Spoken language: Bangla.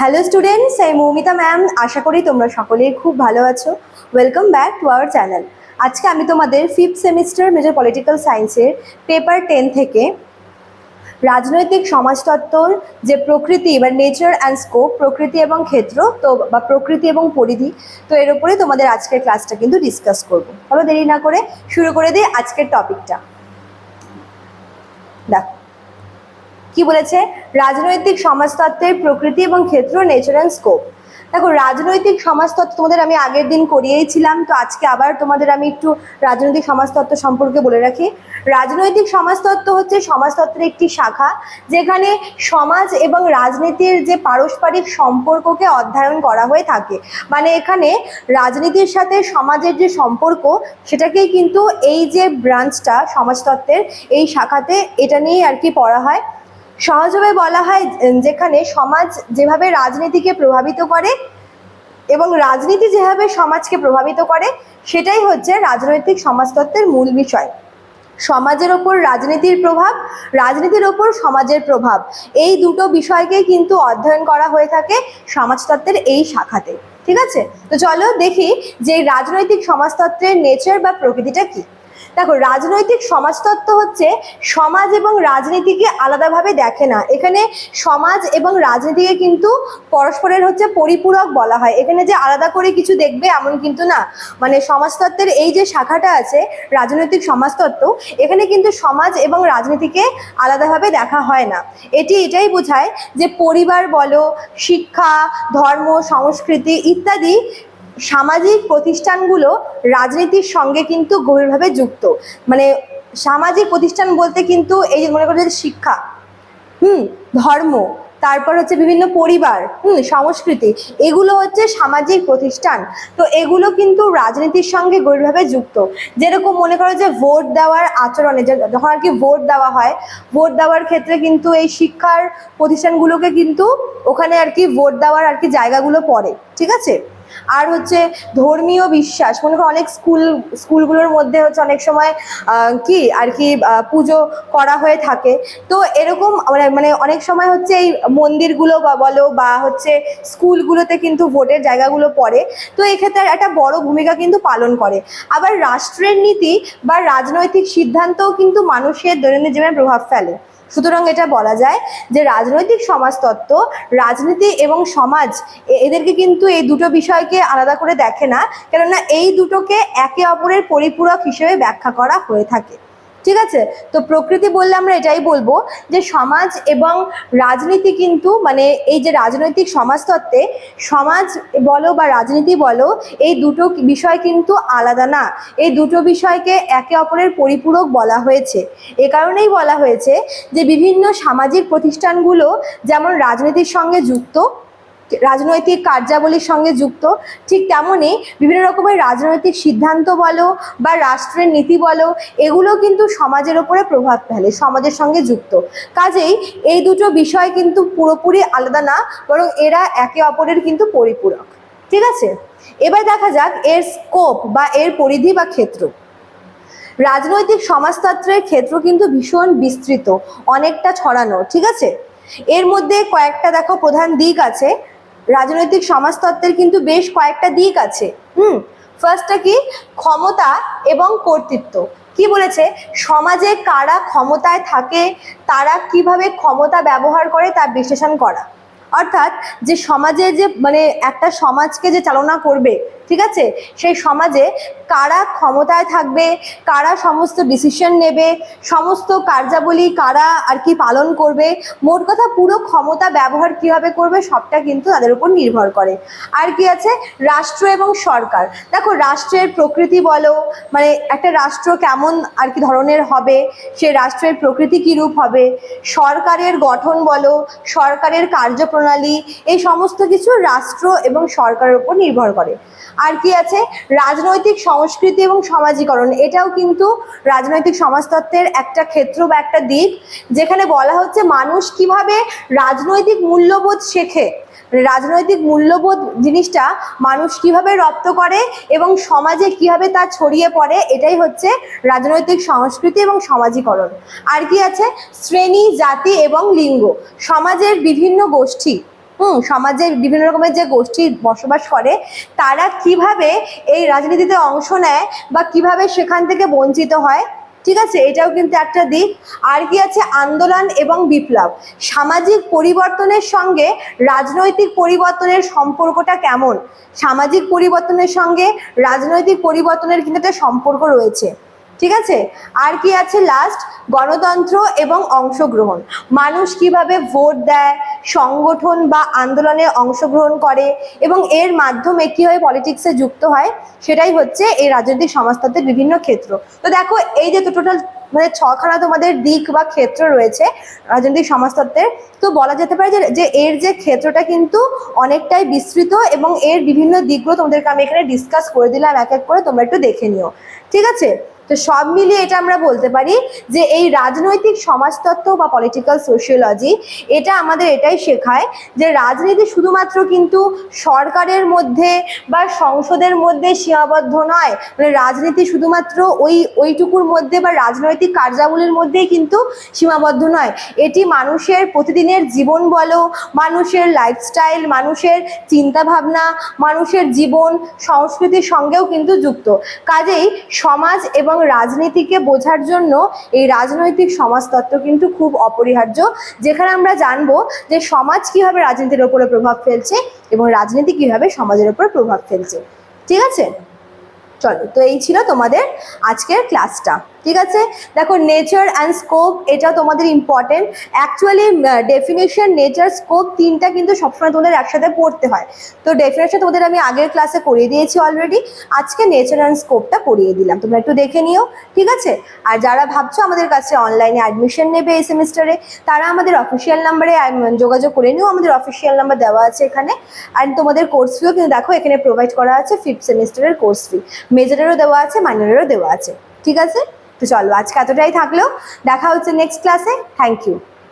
হ্যালো স্টুডেন্টস আমি মৌমিতা ম্যাম আশা করি তোমরা সকলেই খুব ভালো আছো। Welcome back to our channel আজকে আমি তোমাদের ফিফথ সেমিস্টার মেজর পলিটিক্যাল সায়েন্সের পেপার টেন থেকে রাজনৈতিক সমাজতত্ত্বর যে প্রকৃতি বা নেচার অ্যান্ড স্কোপ প্রকৃতি এবং ক্ষেত্র তো বা প্রকৃতি এবং পরিধি, তো এর উপরে তোমাদের আজকের ক্লাসটা কিন্তু ডিসকাস করব। চলো দেরি না করে শুরু করে দিই আজকের টপিকটা দেখো। কি বলেছে? রাজনৈতিক সমাজতত্ত্বের প্রকৃতি এবং ক্ষেত্র নেচার অ্যান্ড স্কোপ দেখো, রাজনৈতিক সমাজতত্ত্ব তোমাদের আমি আগের দিন করিয়েছিলাম তো আজকে আবার তোমাদের আমি একটু রাজনৈতিক সমাজতত্ত্ব সম্পর্কে বলে রাখি। রাজনৈতিক সমাজতত্ত্ব হচ্ছে সমাজতত্ত্বের একটি শাখা, যেখানে সমাজ এবং রাজনীতির যে পারস্পরিক সম্পর্ককে অধ্যয়ন করা হয়ে থাকে। মানে এখানে রাজনীতির সাথে সমাজের যে সম্পর্ক, সেটাকেই কিন্তু এই যে ব্রাঞ্চটা সমাজতত্ত্বের, এই শাখাতে এটা নিয়েই আর কি পড়া হয়। সহজভাবে বলা হয় যেখানে সমাজ যেভাবে রাজনীতিকে প্রভাবিত করে এবং রাজনীতি যেভাবে সমাজকে প্রভাবিত করে, সেটাই হচ্ছে রাজনৈতিক সমাজতত্ত্বের মূল বিষয়। সমাজের ওপর রাজনীতির প্রভাব, রাজনীতির ওপর সমাজের প্রভাব, এই দুটো বিষয়কে কিন্তু অধ্যয়ন করা হয়ে থাকে সমাজতত্ত্বের এই শাখাতে। ঠিক আছে? তো চলো দেখি যে রাজনৈতিক সমাজতত্ত্বের নেচার বা প্রকৃতিটা কি। দেখো, রাজনৈতিক সমাজতত্ত্ব হচ্ছে সমাজ এবং রাজনীতিকে আলাদাভাবে দেখে না। এখানে সমাজ এবং রাজনীতিকে কিন্তু পরস্পরের হচ্ছে পরিপূরক বলা হয়। এখানে যে আলাদা করে কিছু দেখবে এমন কিন্তু না। মানে সমাজতত্ত্বের এই যে শাখাটা আছে, রাজনৈতিক সমাজতত্ত্ব, এখানে কিন্তু সমাজ এবং রাজনীতিকে আলাদাভাবে দেখা হয় না। এটি এটাই বোঝায় যে পরিবার বলো, শিক্ষা, ধর্ম, সংস্কৃতি ইত্যাদি সামাজিক প্রতিষ্ঠানগুলো রাজনীতির সঙ্গে কিন্তু গভীরভাবে যুক্ত। মানে সামাজিক প্রতিষ্ঠান বলতে কিন্তু এই যে মনে করো যে শিক্ষা, হুম, ধর্ম, তারপর হচ্ছে বিভিন্ন পরিবার, হুম, সংস্কৃতি, এগুলো হচ্ছে সামাজিক প্রতিষ্ঠান। তো এগুলো কিন্তু রাজনীতির সঙ্গে গভীরভাবে যুক্ত। যেরকম মনে করো যে ভোট দেওয়ার আচরণে যখন আর কি ভোট দেওয়া হয়, ভোট দেওয়ার ক্ষেত্রে কিন্তু এই শিক্ষার প্রতিষ্ঠানগুলোকে কিন্তু ওখানে আর কি ভোট দেওয়ার আর কি জায়গাগুলো পড়ে, ঠিক আছে? আর হচ্ছে ধর্মীয় বিশ্বাস, মনে করো অনেক স্কুল, স্কুলগুলোর মধ্যে হচ্ছে অনেক সময় কি আর কি পুজো করা হয়ে থাকে। তো এরকম মানে মানে অনেক সময় হচ্ছে এই মন্দিরগুলো বলো বা হচ্ছে স্কুলগুলোতে কিন্তু ভোটের জায়গাগুলো পড়ে। তো এক্ষেত্রে একটা বড় ভূমিকা কিন্তু পালন করে। আবার রাষ্ট্রের নীতি বা রাজনৈতিক সিদ্ধান্তও কিন্তু মানুষের দৈনন্দিন জীবনে প্রভাব ফেলে। সুতরাং এটা বলা যায় যে রাজনৈতিক সমাজতত্ত্ব, রাজনীতি এবং সমাজ এদেরকে কিন্তু এই দুটো বিষয়কে আলাদা করে দেখে না। কেননা এই দুটোকে একে অপরের পরিপূরক হিসেবে ব্যাখ্যা করা হয়ে থাকে। ঠিক আছে? তো প্রকৃতি বললে আমরা এটাই বলব যে সমাজ এবং রাজনীতি কিন্তু মানে এই যে রাজনৈতিক সমাজতত্ত্বে সমাজ বলো বা রাজনীতি বলো, এই দুটো বিষয় কিন্তু আলাদা না। এই দুটো বিষয়কে একে অপরের পরিপূরক বলা হয়েছে। এ কারণেই বলা হয়েছে যে বিভিন্ন সামাজিক প্রতিষ্ঠানগুলো যেমন রাজনীতির সঙ্গে যুক্ত রাজনৈতিক কার্যাবলীর সঙ্গে যুক্ত, ঠিক তেমনই বিভিন্ন রকমের রাজনৈতিক সিদ্ধান্ত বলো বা রাষ্ট্রের নীতি বলো, এগুলো কিন্তু সমাজের ওপরে প্রভাব ফেলে, সমাজের সঙ্গে যুক্ত। কাজেই এই দুটো বিষয় কিন্তু পুরোপুরি আলাদা না, বরং এরা একে অপরের কিন্তু পরিপূরক। ঠিক আছে? এবার দেখা যাক এর স্কোপ বা এর পরিধি বা ক্ষেত্র। রাজনৈতিক সমাজতন্ত্রের ক্ষেত্র কিন্তু ভীষণ বিস্তৃত, অনেকটা ছড়ানো, ঠিক আছে? এর মধ্যে কয়েকটা দেখো প্রধান দিক আছে। রাজনৈতিক সমাজতত্ত্বের কিন্তু বেশ কয়েকটা দিক আছে। হুম ফার্স্টটা কি? ক্ষমতা এবং কর্তৃত্ব। কি বলেছে? সমাজে কারা ক্ষমতায় থাকে, তারা কীভাবে ক্ষমতা ব্যবহার করে তা বিশ্লেষণ করা। অর্থাৎ যে সমাজে যে মানে একটা সমাজকে যে চালনা করবে, ঠিক আছে? সেই সমাজে কারা ক্ষমতায় থাকবে, কারা সমস্ত ডিসিশন নেবে, সমস্ত কার্যাবলী কারা আর কি পালন করবে, মোট কথা পুরো ক্ষমতা ব্যবহার কীভাবে করবে সবটা কিন্তু তাদের উপর নির্ভর করে। আর কি আছে? রাষ্ট্র এবং সরকার। দেখো, রাষ্ট্রের প্রকৃতি বলো মানে একটা রাষ্ট্র কেমন আর কি ধরনের হবে, সে রাষ্ট্রের প্রকৃতি কীরূপ হবে? সরকারের গঠন বলো, সরকারের কার্যপ্রণালী এই সমস্ত কিছু রাষ্ট্র এবং সরকারের উপর নির্ভর করে। আর কি আছে? রাজনৈতিক সংস্কৃতি এবং সমাজীকরণ, এটাও কিন্তু রাজনৈতিক সমাজতত্ত্বের একটা ক্ষেত্র বা একটা দিক, যেখানে বলা হচ্ছে মানুষ কীভাবে রাজনৈতিক মূল্যবোধ শেখে। রাজনৈতিক মূল্যবোধ জিনিসটা মানুষ কীভাবে রপ্ত করে এবং সমাজে কীভাবে তা ছড়িয়ে পড়ে, এটাই হচ্ছে রাজনৈতিক সংস্কৃতি এবং সমাজীকরণ। আর কি আছে? শ্রেণি, জাতি এবং লিঙ্গ। সমাজের বিভিন্ন গোষ্ঠী হুম সমাজে বিভিন্ন রকমের যে গোষ্ঠী বসবাস করে, তারা কীভাবে এই রাজনীতিতে অংশ নেয় বা কীভাবে সেখান থেকে বঞ্চিত হয়, ঠিক আছে? এটাও কিন্তু একটা দিক। আর কি আছে? আন্দোলন এবং বিপ্লব। সামাজিক পরিবর্তনের সঙ্গে রাজনৈতিক পরিবর্তনের সম্পর্কটা কেমন? সামাজিক পরিবর্তনের সঙ্গে রাজনৈতিক পরিবর্তনের কিন্তু একটা সম্পর্ক রয়েছে, ঠিক আছে? আর কি আছে? লাস্ট গণতন্ত্র এবং অংশগ্রহণ। মানুষ কীভাবে ভোট দেয় সংগঠন বা আন্দোলনে অংশগ্রহণ করে এবং এর মাধ্যমে কীভাবে পলিটিক্সে যুক্ত হয়, সেটাই হচ্ছে এই রাজনৈতিক সমাজতন্ত্রের বিভিন্ন ক্ষেত্র। তো দেখো, এই যে টোটাল মানে ছখানা তোমাদের দিক বা ক্ষেত্র রয়েছে রাজনৈতিক সমাজতত্ত্বের তো বলা যেতে পারে যে যে এর যে ক্ষেত্রটা কিন্তু অনেকটাই বিস্তৃত এবং এর বিভিন্ন দিকগুলো তোমাদেরকে আমি এখানে ডিসকাস করে দিলাম, এক এক করে তোমরা একটু দেখে নিও। ঠিক আছে? তো সব মিলিয়ে এটা আমরা বলতে পারি যে এই রাজনৈতিক সমাজতত্ত্ব বা পলিটিক্যাল সোশিওলজি এটা আমাদের এটাই শেখায় যে রাজনীতি শুধুমাত্র কিন্তু সরকারের মধ্যে বা সংসদের মধ্যে সীমাবদ্ধ নয় মানে রাজনীতি শুধুমাত্র ওই, ওইটুকুর মধ্যে বা রাজনৈতিক কার্যাবলীর মধ্যেই কিন্তু সীমাবদ্ধ নয়। এটি মানুষের প্রতিদিনের জীবন বলো, মানুষের লাইফস্টাইল মানুষের চিন্তাভাবনা, মানুষের জীবন, সংস্কৃতির সঙ্গেও কিন্তু যুক্ত। কাজেই সমাজ এবং রাজনীতিকে বোঝার জন্য এই রাজনৈতিক সমাজতত্ত্ব কিন্তু খুব অপরিহার্য, যেখানে আমরা জানব যে সমাজ কীভাবে রাজনীতির ওপরে প্রভাব ফেলছে এবং রাজনীতি কীভাবে সমাজের ওপরে প্রভাব ফেলছে। ঠিক আছে? চলো, তো এই ছিল তোমাদের আজকের ক্লাসটা ঠিক আছে? দেখো নেচার অ্যান্ড স্কোপ এটা তোমাদের important actually definition nature scope তিনটা কিন্তু সবসময় তোমাদের একসাথে পড়তে হয়। তো ডেফিনেশন তোমাদের আমি আগের ক্লাসে করিয়ে দিয়েছি অলরেডি আজকে নেচার অ্যান্ড স্কোপটা করিয়ে দিলাম। তোমরা একটু দেখে নিও, ঠিক আছে? আর যারা ভাবছ আমাদের কাছে অনলাইনে অ্যাডমিশন নেবে এই সেমিস্টারে তারা আমাদের অফিসিয়াল নাম্বারে যোগাযোগ করে নিও। আমাদের অফিসিয়াল নাম্বার দেওয়া আছে এখানে। অ্যান্ড তোমাদের কোর্স ফিও কিন্তু দেখো, এখানে প্রোভাইড করা আছে ফিফথ সেমিস্টারের কোর্স ফি মেজরেরও দেওয়া আছে মাইনরেরও দেওয়া আছে। ঠিক আছে? তো চলো আজকে এতটাই থাকল। দেখা হচ্ছে নেক্সট ক্লাসে থ্যাংক ইউ